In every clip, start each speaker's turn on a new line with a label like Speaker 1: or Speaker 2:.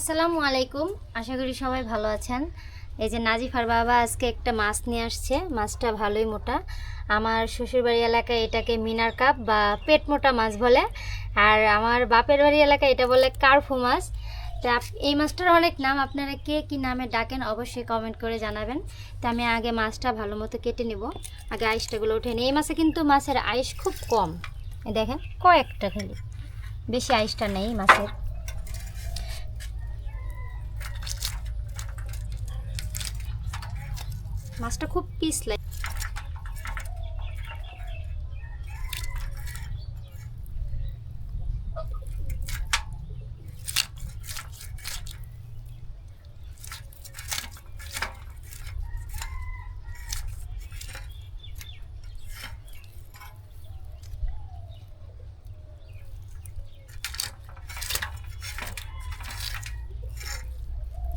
Speaker 1: আসসালামু আলাইকুম। আশা করি সবাই ভালো আছেন। এই যে নাজিফার বাবা আজকে একটা মাছ নিয়ে আসছে। মাছটা ভালোই মোটা। আমার শ্বশুরবাড়ি এলাকায় এটাকে মিনার কাপ বা পেট মোটা মাছ বলে। আর আমার বাপের বাড়ি এলাকায় এটা বলে কার্ফু মাছ। তা এই মাছটার অনেক নাম। আপনারা কে কি নামে ডাকেন অবশ্যই কমেন্ট করে জানাবেন। তো আমি আগে মাছটা ভালো মতো কেটে নিব। আগে আইসটাগুলো উঠে নিই। এই মাছে কিন্তু মাছের আইস খুব কম। দেখেন, কয়েকটা খালি। বেশি আইসটা নেই মাছের। মাছটা খুব পিছলাই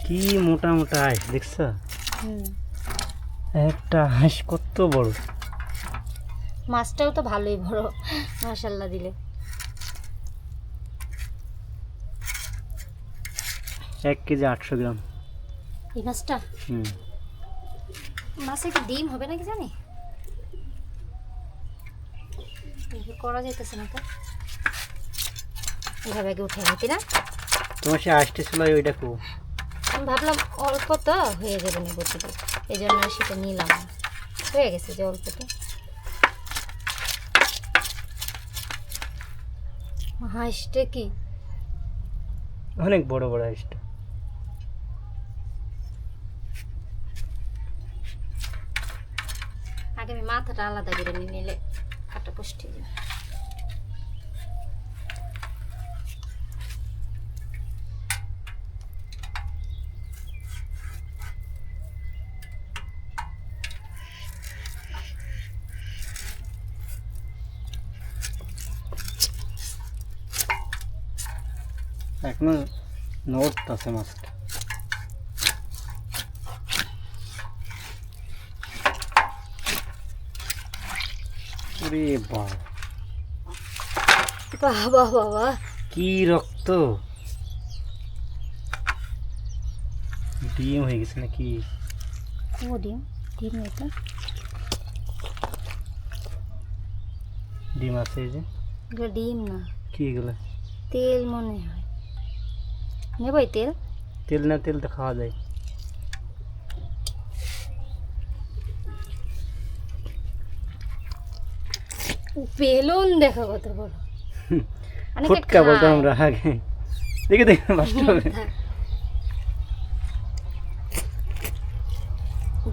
Speaker 2: কি মোটা মোটা হাঁস দেখছ? একটা হাঁস কত বড়?
Speaker 1: মাছটাও তো ভালোই বড় মাশাল্লাহ দিলে।
Speaker 2: এক কেজি আটশো গ্রাম।
Speaker 1: এই মাছটা?
Speaker 2: হুম।
Speaker 1: মাছে কি ডিম হবে নাকি জানি? করা যাইতেছে না তো। এইভাবে আগে উঠে নিতি না?
Speaker 2: তোমার সে হাঁসটা ছিল ওইটা কো।
Speaker 1: ভাবলাম অল্প তো হয়ে যাবে না বটিতে এই জন্য সেটা নিলাম। হয়ে গেছে যে অল্প তো হাঁসটা কি?
Speaker 2: অনেক বড় বড় হাঁসটা।
Speaker 1: আগে আমি মাথাটা আলাদা করে নিয়ে নিলে কাটা পুষ্টি যাবে।
Speaker 2: এখনও আছে মাছটা। ওরে বাবা।
Speaker 1: বাবা বাবা।
Speaker 2: কি রক্ত? ডিম হয়ে গেছে নাকি?
Speaker 1: ও ডিম। ডিম এটা।
Speaker 2: ডিম আছে এই যে।
Speaker 1: ডিম না।
Speaker 2: কি এগুলো?
Speaker 1: তেল মনে হয়। নেবই তেল।
Speaker 2: তেল না তেল তো খাওয়া যায়।
Speaker 1: বেলুন দেখো কত বড়।
Speaker 2: ফুটকা বলতাম আমরা আগে। দেখে দেখে বাঁচতে হবে।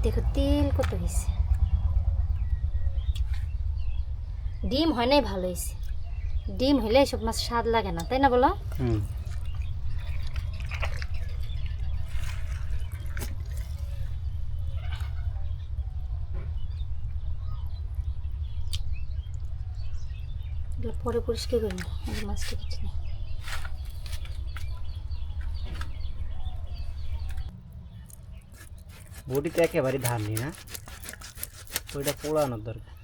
Speaker 1: দেখো তেল কত হয়েছে ডিম হয় নাই ভালো হয়েছে ডিম হইলে এসব মাছ স্বাদ লাগে না তাই না বলো?
Speaker 2: হুম।
Speaker 1: এগুলো পরে পরিষ্কার করে নি, আগে মাছটা কেটে নিই
Speaker 2: বডিতে একেবারে ধার নেই না ওইটা পোড়ানোর দরকার।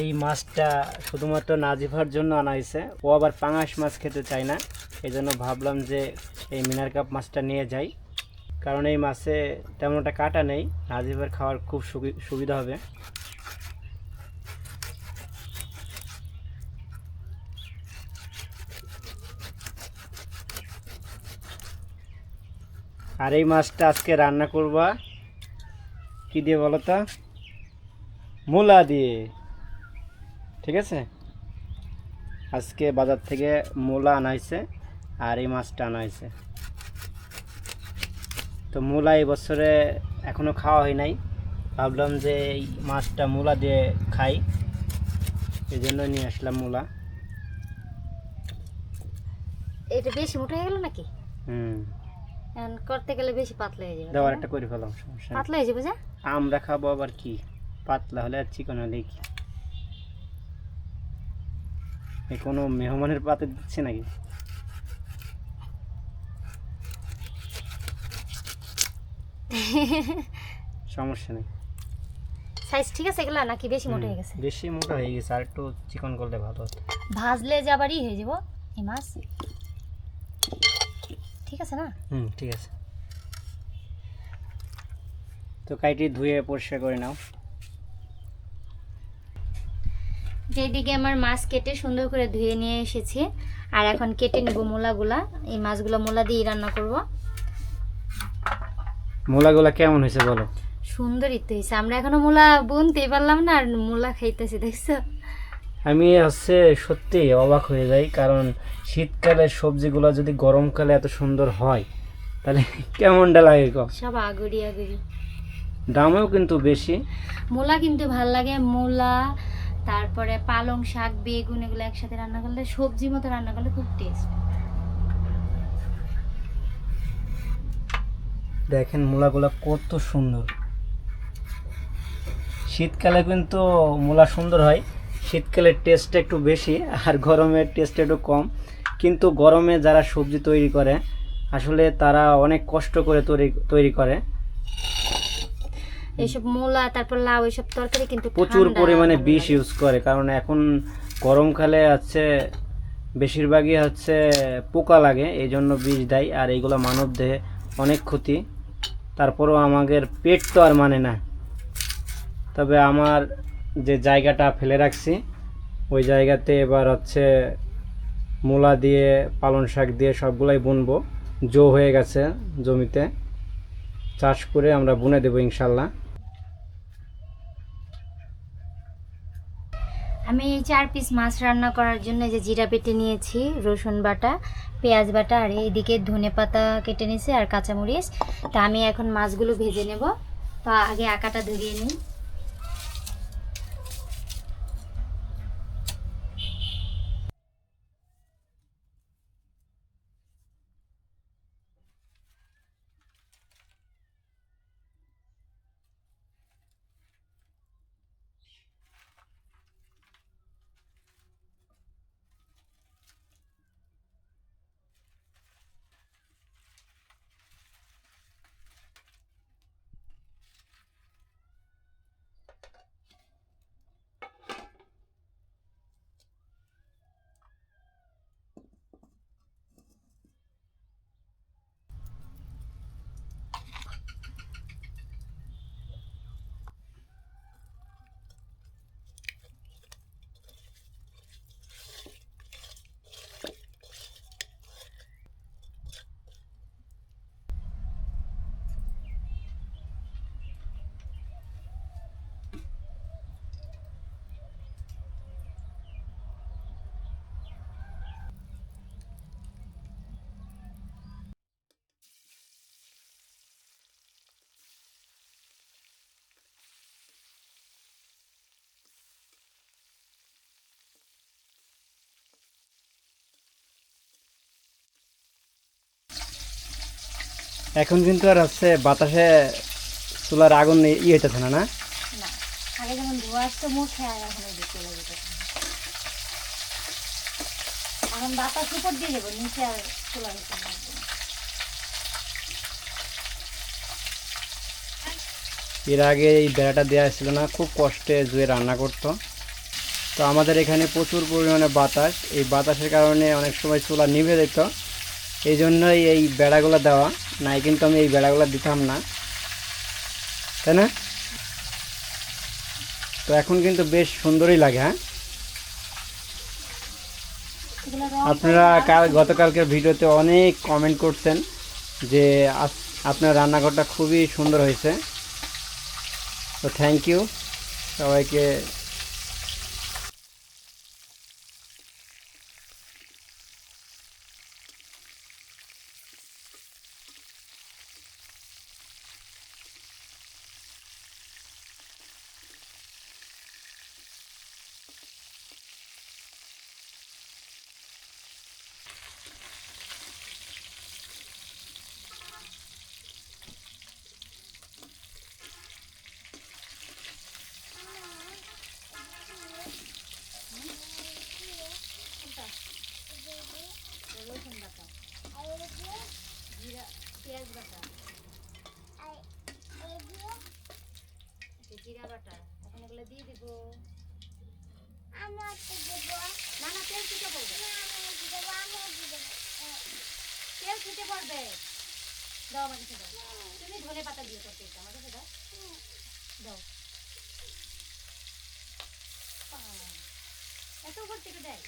Speaker 2: এই মাছটা শুধুমাত্র নাজিফার জন্য আনা হয়েছে, ও আবার পাঙাশ মাছ খেতে চায় না এই জন্য ভাবলাম যে এই মিনার কাপ মাছটা নিয়ে যাই। কারণ এই মাছে তেমন একটা কাটা নেই। নাজিফার খাওয়ার খুব সুবি- সুবিধা হবে। আর এই মাছটা আজকে রান্না করবা? কি দিয়ে বলো তো? মূলা দিয়ে। ঠিক আছে? আজকে বাজার থেকে মূলা আনা হয়েছে, আর এই মাছটা আনা হয়েছে। তো মূলা এই বছরে এখনও খাওয়া হয় নাই। ভাবলাম যে এই মাছটা মূলা দিয়ে খাই। এই জন্য নিয়ে আসলাম মূলা।
Speaker 1: এটা বেশি মোটা হয়ে গেল নাকি?
Speaker 2: হুম।
Speaker 1: করতে গেলে বেশি পাতলা হয়ে যাবে তাই
Speaker 2: একটা করে ফেলাম সমস্যা
Speaker 1: পাতলা হয়ে যাবে যা।
Speaker 2: আমরা খাব আবার কি? পাতলা হলে আর চিকন হলে কি? কোনো মেহমানের পাতে দিচ্ছে নাকি? সমস্যা নেই।
Speaker 1: সাইজ ঠিক আছে এগুলা নাকি বেশি মোটা হয়ে গেছে?
Speaker 2: বেশি মোটা হয়ে গেছে আর একটু চিকন করলে ভালো হতো।
Speaker 1: ভাজলে যাবারই হয়ে যাব এই মাছ। ঠিক আছে না?
Speaker 2: হুম ঠিক আছে। তো কাইটি ধুয়ে পরিষ্কার করে নাও।
Speaker 1: যেদিকে আমার মাছ কেটে সুন্দর করে ধুয়ে নিয়ে এসেছি আর এখন কেটে নেব মূলাগুলা। এই মাছগুলো মূলা দিয়ে রান্না করব।
Speaker 2: মূলাগুলা কেমন হয়েছে বলো?
Speaker 1: সুন্দরই তো হয়েছে। আমরা এখনও মূলা বুনতেই পারলাম না আর মূলা খাইতেছি দেখছ?
Speaker 2: আমি হচ্ছে সত্যি অবাক হয়ে যাই কারণ শীতকালের সবজিগুলো যদি গরমকালে এত সুন্দর হয় তাহলে কেমনটা লাগে কম
Speaker 1: সব আগুড়ি আগুরি।
Speaker 2: দামেও কিন্তু বেশি।
Speaker 1: মূলা কিন্তু ভালো লাগে মূলা তারপরে পালং শাক বেগুন এগুলো একসাথে রান্না করলে সবজি মতো রান্না করলে খুব টেস্ট
Speaker 2: দেখেন মূলাগুলো কত সুন্দর। শীতকালে কিন্তু মূলা সুন্দর হয়। শীতকালের টেস্টটা একটু বেশি আর গরমের টেস্ট একটু কম। কিন্তু গরমে যারা সবজি তৈরি করে আসলে তারা অনেক কষ্ট করে তৈরি তৈরি করে।
Speaker 1: এইসব মূলা তারপর লাউ এইসব তরকারি কিন্তু
Speaker 2: প্রচুর পরিমাণে বিষ ইউজ করে কারণ এখন গরমকালে হচ্ছে বেশিরভাগই হচ্ছে পোকা লাগে এই জন্য বিষ দেয় আর এইগুলো মানব দেহে অনেক ক্ষতি। তারপরেও আমাদের পেট তো আর মানে না। তবে আমার যে জায়গাটা ফেলে রাখছি, ওই জায়গাতে এবার হচ্ছে মূলা দিয়ে পালন শাক দিয়ে সবগুলাই বুনবো। জো হয়ে গেছে জমিতে। চাষ করে আমরা বুনে দেবো ইনশাল্লাহ।
Speaker 1: আমি এই চার পিস মাছ রান্না করার জন্য যে জিরা পেটে নিয়েছি, রসুন বাটা, পেঁয়াজ বাটা, আর এইদিকে ধনে পাতা কেটে নিয়েছি আর কাঁচামরিচ। তা আমি এখন মাছগুলো ভেজে নেব। তা আগে আকাটা ধরিয়ে নিই।
Speaker 2: এখন কিন্তু আর হচ্ছে বাতাসে চুলার আগুন ই হইতেছে না না?
Speaker 1: না। আগে যেমন ধোয়া আসতো মুখে আর এখন ওই দিকে লেগে এখন বাতাস উপর দিয়ে দেবো নিচে আর চুলা হইতে
Speaker 2: এর আগে এই বেড়াটা দেওয়া ছিল না খুব কষ্টে জুয়ে রান্না করতো। তো আমাদের এখানে প্রচুর পরিমাণে বাতাস এই বাতাসের কারণে অনেক সময় চুলা নিভে যেত। এই জন্যই এই বেড়াগুলো দেওয়া। নাই কিন্তু আমি এই বেড়াগুলো দিতাম না। তাই না? তো এখন কিন্তু বেশ সুন্দরই লাগে হ্যাঁ? আপনারা কাল গতকালকের ভিডিওতে অনেক কমেন্ট করছেন যে আপনার রান্নাঘরটা খুবই সুন্দর হয়েছে। তো থ্যাংক ইউ সবাইকে।
Speaker 1: পাতা দিয়ে করতে এটা আমার কাছে দাও। দাও। এত উপর থেকে দেয়।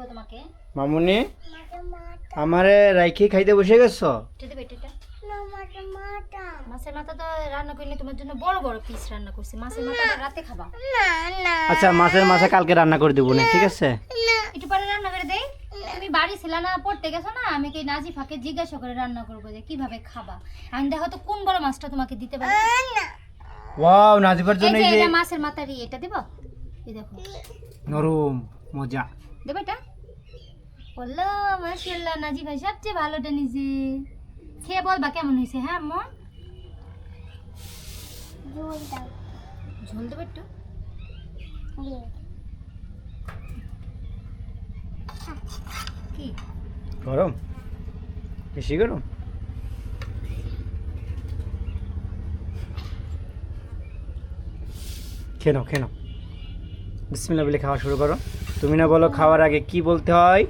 Speaker 1: দেবো তোমাকে।
Speaker 2: মামুনি আমারে রাইখি খাইতে বসে গেছো?
Speaker 1: মাছের মাথা তো রান্না করলে তোমার জন্য বড় বড় পিস রান্না করছি। মাছের মাথা রাতে খাবা।
Speaker 2: আচ্ছা মাছের মাথা কালকে রান্না করে দেবো না ঠিক আছে?
Speaker 1: একটু পরে রান্না করে দেই। তুমি বাড়ি ছিল না পড়তে গেছো না আমি কি নাজি নাজিফাকে জিজ্ঞাসা করে রান্না করব যে কীভাবে খাবা? আমি দেখো তো কোন বড় মাছটা তোমাকে দিতে পারি।
Speaker 2: ওয়াও নাজিফার জন্য এই যে
Speaker 1: এটা মাছের মাথারই এটা দেব? এই দেখো।
Speaker 2: নরম মজা।
Speaker 1: দেবো এটা? বলল মাশাল্লাহ নাজি ভাই সবচেয়ে ভালোটা নিজে খেয়ে বলবা কেমন হয়েছে হ্যাঁ আম্মু? ঝোল দেবো একটু? কি?
Speaker 2: গরম? বেশি গরম? খেয়ে নাও খেয়ে নাও। বিসমিল্লা বলে খাওয়া শুরু করো। তুমি না বলো খাওয়ার আগে কি বলতে হয়?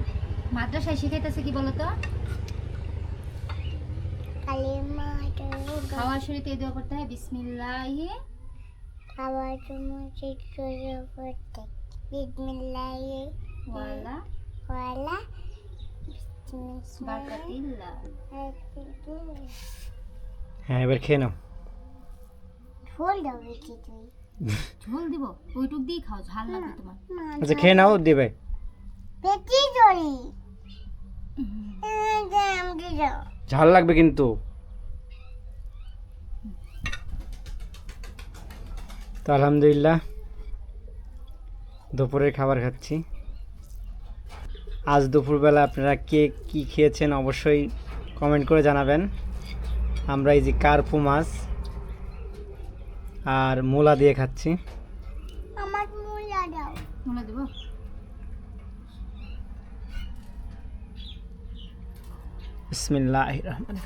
Speaker 1: মাদ্রাসায় শিখাইতেছে কি বলতো? খাওয়ার শুরুতে এই দোয়া করতে হয় বিসমিল্লাহি।
Speaker 3: খাবার সময় ঠিক করতে বিসমিল্লাহি।
Speaker 1: ওয়ালা
Speaker 3: ওয়ালা
Speaker 2: হ্যাঁ এবার খেয়ে নাও।
Speaker 3: কি তুই?
Speaker 1: ঝোল দিব? ওইটুক দিয়ে খাও ঝাল লাগবে তোমার।
Speaker 2: আচ্ছা খেয়ে নাও দেবে
Speaker 3: পেটি
Speaker 2: ঝাল লাগবে কিন্তু। তো আলহামদুলিল্লাহ দুপুরের খাবার খাচ্ছি। আজ দুপুরবেলা আপনারা কে কি খেয়েছেন অবশ্যই কমেন্ট করে জানাবেন। আমরা এই যে কার্পু মাছ আর মূলা দিয়ে খাচ্ছি।
Speaker 3: আমার মুলা দাও।
Speaker 1: দেবো?
Speaker 2: বিসমিল্লাহ রহমান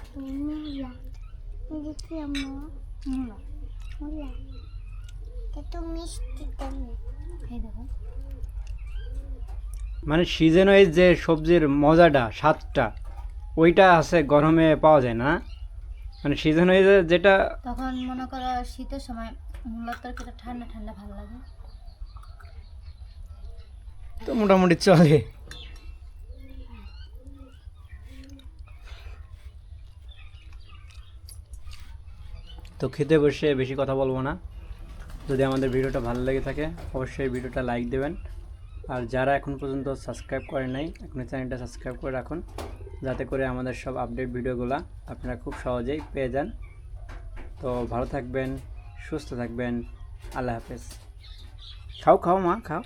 Speaker 2: মানে সিজন ওয়াইজ যে সবজির মজাটা স্বাদটা ওইটা আছে গরমে পাওয়া যায় না? মানে সিজন ওয়াইজ যেটা
Speaker 1: তখন মনে করো শীতের সময় মূলার তরকারিটা ঠান্ডা ঠান্ডা ভালো লাগে।
Speaker 2: তো মোটামুটি চলে। তো খেতে বসে বেশি কথা বলব না। যদি আমাদের ভিডিওটা ভালো লেগে থাকে, অবশ্যই ভিডিওটা লাইক দেবেন। আর যারা এখন পর্যন্ত সাবস্ক্রাইব করেন নাই এখন চ্যানেলটা সাবস্ক্রাইব করে রাখুন। যাতে করে আমাদের সব আপডেট ভিডিওগুলো আপনারা খুব সহজেই পেয়ে যান। তো ভালো থাকবেন, সুস্থ থাকবেন। আল্লাহ হাফেজ। খাও খাও মা, খাও।